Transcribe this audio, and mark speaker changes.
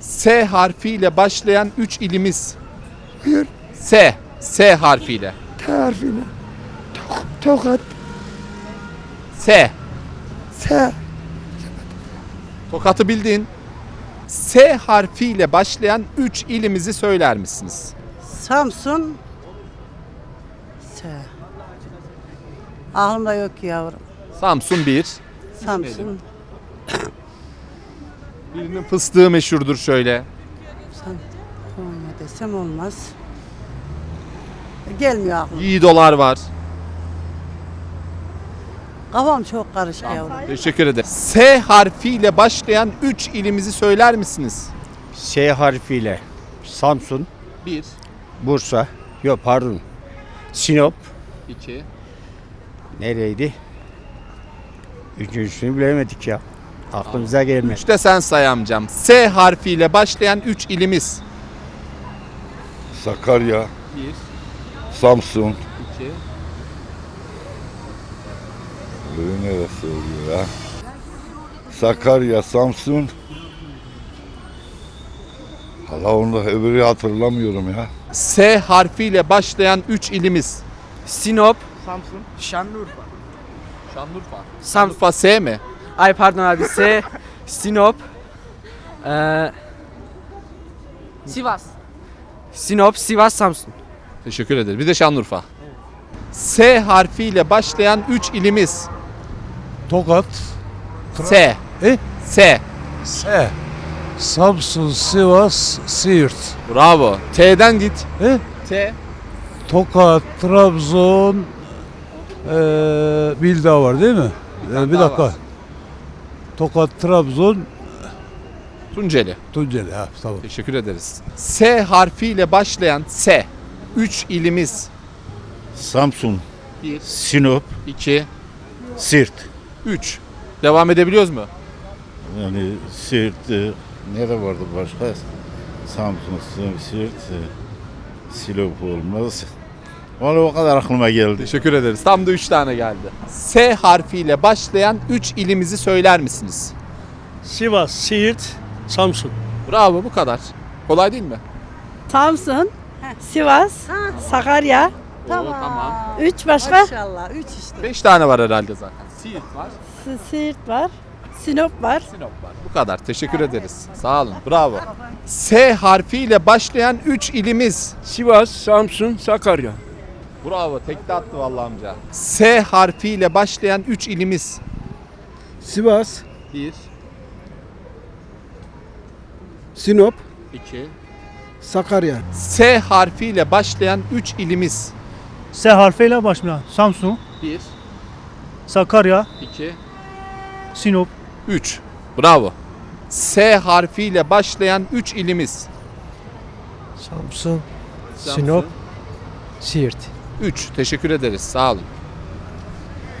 Speaker 1: S harfiyle başlayan 3 ilimiz.
Speaker 2: Buyur.
Speaker 1: S. S harfiyle.
Speaker 2: T harfiyle. Tok, tokat.
Speaker 1: S.
Speaker 2: S.
Speaker 1: Tokat'ı bildin. S harfiyle başlayan 3 ilimizi söyler misiniz?
Speaker 3: Samsun. S. Aklımda yok ki yavrum.
Speaker 1: Samsun 1.
Speaker 3: Samsun.
Speaker 1: Birinin fıstığı meşhurdur şöyle.
Speaker 3: Sam Konya desem olmaz. Gelmiyor aklıma.
Speaker 1: Yiğidolar var.
Speaker 3: Kafam çok karışık yavrum.
Speaker 1: Teşekkür ederim. S harfiyle başlayan 3 ilimizi söyler misiniz?
Speaker 4: S harfiyle Samsun,
Speaker 1: 1,
Speaker 4: Bursa, yok pardon Sinop,
Speaker 1: 2,
Speaker 4: nereydi? Üçüncüsünü bilemedik ya. Aklımıza gelmedi.
Speaker 1: 3 de sen say amcam. S harfiyle başlayan 3 ilimiz.
Speaker 5: Sakarya,
Speaker 1: 1,
Speaker 5: Samsun.
Speaker 1: 2,
Speaker 5: Öbürü neresi oluyor ya? Sakarya, Samsun. Allah onu da öbürü hatırlamıyorum ya.
Speaker 1: S harfiyle başlayan 3 ilimiz.
Speaker 6: Sinop, Samsun, Şanlıurfa.
Speaker 1: Şanlıurfa.
Speaker 6: Sam
Speaker 1: Şanlıurfa S mi?
Speaker 6: Ay pardon abi S, Sinop, eee Sivas. Sinop, Sivas, Samsun.
Speaker 1: Teşekkür ederim. Bir de Şanlıurfa. S harfiyle başlayan 3 ilimiz.
Speaker 7: Tokat,
Speaker 1: S.
Speaker 7: E?
Speaker 1: S.
Speaker 7: S, Samsun, Sivas, Siirt.
Speaker 1: Bravo. T'den git.
Speaker 7: E?
Speaker 1: T.
Speaker 7: Tokat, Trabzon, eee bir daha var değil mi? Ee, bir dakika. Tokat, Trabzon,
Speaker 1: Tunceli.
Speaker 7: Tunceli. Ha, tamam.
Speaker 1: Teşekkür ederiz. S harfiyle başlayan S. 3 ilimiz.
Speaker 5: Samsun,
Speaker 1: 1,
Speaker 5: Sinop,
Speaker 1: 2,
Speaker 5: Sirt.
Speaker 1: 3. Devam edebiliyoruz mu?
Speaker 5: Yani Sirt, e, nere vardı başka? Samsun, Sirt, e, Sinop olmaz. Valla o kadar aklıma geldi.
Speaker 1: Teşekkür ederiz. Tam da 3 tane geldi. S harfiyle başlayan 3 ilimizi söyler misiniz?
Speaker 8: Sivas, Siirt, Samsun.
Speaker 1: Bravo bu kadar. Kolay değil mi?
Speaker 9: Samsun, Sivas, Sakarya,
Speaker 1: Tamam. tamam.
Speaker 9: üç başka
Speaker 3: Maşallah. Üç işte.
Speaker 1: 5 tane var herhalde zaten. Siirt var,
Speaker 9: S- Siirt var, Sinop var.
Speaker 1: Sinop var. Bu kadar. Teşekkür ederiz. Sağ olun. Bravo. S harfiyle başlayan 3 ilimiz.
Speaker 8: Sivas, Samsun, Sakarya.
Speaker 1: Bravo. Tekte attı vallahi amca. S harfiyle başlayan 3 ilimiz.
Speaker 8: Sivas,
Speaker 1: 1,
Speaker 8: Sinop,
Speaker 1: 2,
Speaker 8: Sakarya.
Speaker 1: S harfiyle başlayan 3 ilimiz.
Speaker 10: S harfiyle başlayan Samsun,
Speaker 1: 1,
Speaker 10: Sakarya,
Speaker 1: 2,
Speaker 10: Sinop,
Speaker 1: 3. Bravo. S harfiyle başlayan 3 ilimiz.
Speaker 8: Samsun,
Speaker 1: Sinop,
Speaker 8: Siirt.
Speaker 1: 3. Teşekkür ederiz. Sağ olun.